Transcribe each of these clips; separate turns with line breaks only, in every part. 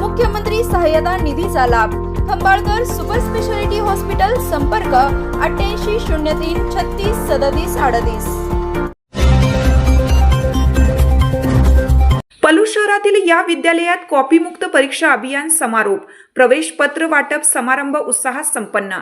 मुख्यमंत्री सहाय्यता निधीचा लाभ. खंबाळकर सुपर स्पेशालिटी हॉस्पिटल संपर्क अठ्ठ्याऐंशी शून्य तीन छत्तीस सदतीस अडतीस.
पलू शहरातील या विद्यालयात कॉपीमुक्त परीक्षा अभियान समारोप प्रवेश पत्र वाटप समारंभ उत्साहात संपन्न.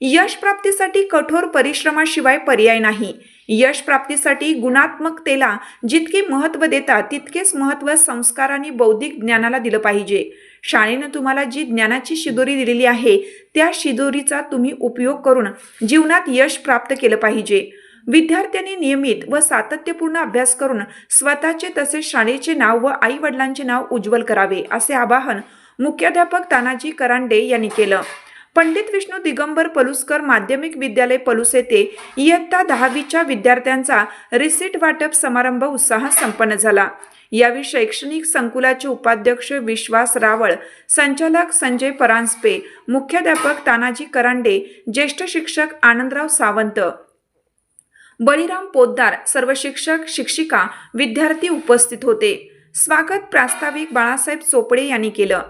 यश प्राप्तीसाठी कठोर परिश्रमाशिवाय पर्याय नाही. यश प्राप्तीसाठी गुणात्मकतेला जितके महत्त्व देता तितकेच महत्त्व संस्कार आणि बौद्धिक ज्ञानाला दिलं पाहिजे. शाळेनं तुम्हाला जी ज्ञानाची शिदोरी दिलेली आहे त्या शिदोरीचा तुम्ही उपयोग करून जीवनात यश प्राप्त केलं पाहिजे. विद्यार्थ्यांनी नियमित व सातत्यपूर्ण अभ्यास करून स्वतःचे तसेच शाळेचे नाव व आई वडिलांचे नाव उज्ज्वल करावे असे आवाहन मुख्याध्यापक तानाजी करांडे यांनी केलं. पंडित विष्णू दिगंबर पलुसकर माध्यमिक विद्यालय पलुस येथे इयत्ता दहावीच्या विद्यार्थ्यांचा रिसीट वाटप समारंभ उत्साहात संपन्न झाला. यावेळी शैक्षणिक संकुलाचे उपाध्यक्ष विश्वास रावळ संचालक संजय परांजपे मुख्याध्यापक तानाजी करांडे ज्येष्ठ शिक्षक आनंदराव सावंत. बळीराम पोद्दार सर्व शिक्षक शिक्षिका विद्यार्थी उपस्थित होते. स्वागत प्रास्ताविक बाळासाहेब चोपडे यांनी केलं.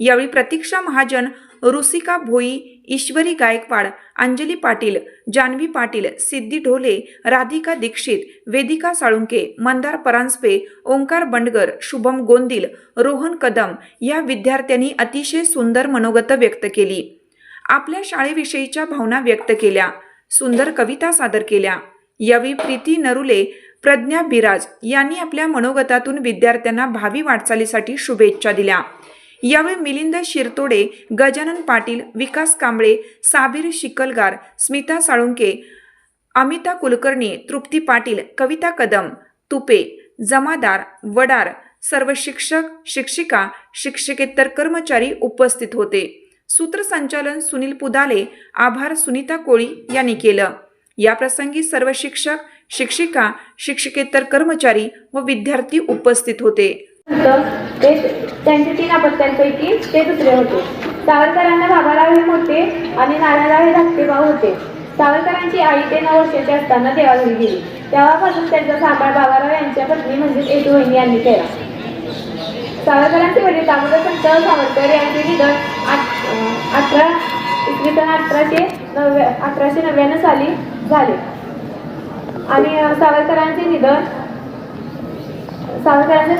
यावेळी प्रतीक्षा महाजन रुसिका भोई ईश्वरी गायकवाड अंजली पाटील जान्हवी पाटील सिद्धी ढोले राधिका दीक्षित वेदिका साळुंके मंदार परांजपे ओंकार बंडगर शुभम गोंदिल रोहन कदम या विद्यार्थ्यांनी अतिशय सुंदर मनोगत व्यक्त केली. आपल्या शाळेविषयीच्या भावना व्यक्त केल्या. सुंदर कविता सादर केल्या. यावेळी प्रीती नरुले प्रज्ञा बिराज यांनी आपल्या मनोगतातून विद्यार्थ्यांना भावी वाटचालीसाठी शुभेच्छा दिल्या. यावेळी मिलिंद शिरतोडे गजानन पाटील विकास कांबळे साबीर शिकलगार स्मिता साळुंके अमिता कुलकर्णी तृप्ती पाटील कविता कदम तुपे जमादार वडार सर्व शिक्षक शिक्षिका शिक्षकेतर कर्मचारी उपस्थित होते. सूत्रसंचालन सुनील पुदाले आभार सुनीता कोळी यांनी केलं. याप्रसंगी सर्व शिक्षक शिक्षिका शिक्षकेतर कर्मचारी व विद्यार्थी उपस्थित होते.
ते त्यांचे तीन अपत्यांपैकी ते दुसरे होते. सावरकरांना बाबाराव हे मोठे आणि नारायणराव हे धाकटे भाऊ होते. सावरकरांची आई ते नऊ वर्षाची असताना देवाघरी गेली. तेव्हापासून त्यांचा सांभाळ बाबाराव यांच्या पत्नी म्हणजेच येतू वहिनी यांनी केला. सावरकरांचे वडील दामोदर संत सावरकर यांचे निधन आठ- अठरा इसवी सन अठराशे नव्या अठराशे नव्याण्णव साली झाले. आणि सावरकरांचे निधन सावरकरांचे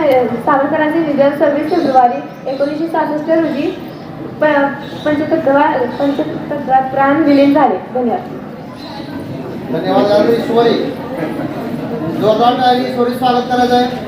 सावरकरांचे निधन सव्वीस फेब्रुवारी एकोणीसशे सहासष्ट रोजी प पंचतत्वा पंचतत्वात प्राण विलीन झाले. धन्यवाद.
धन्यवाद जोरदार स्वागत करायचं आहे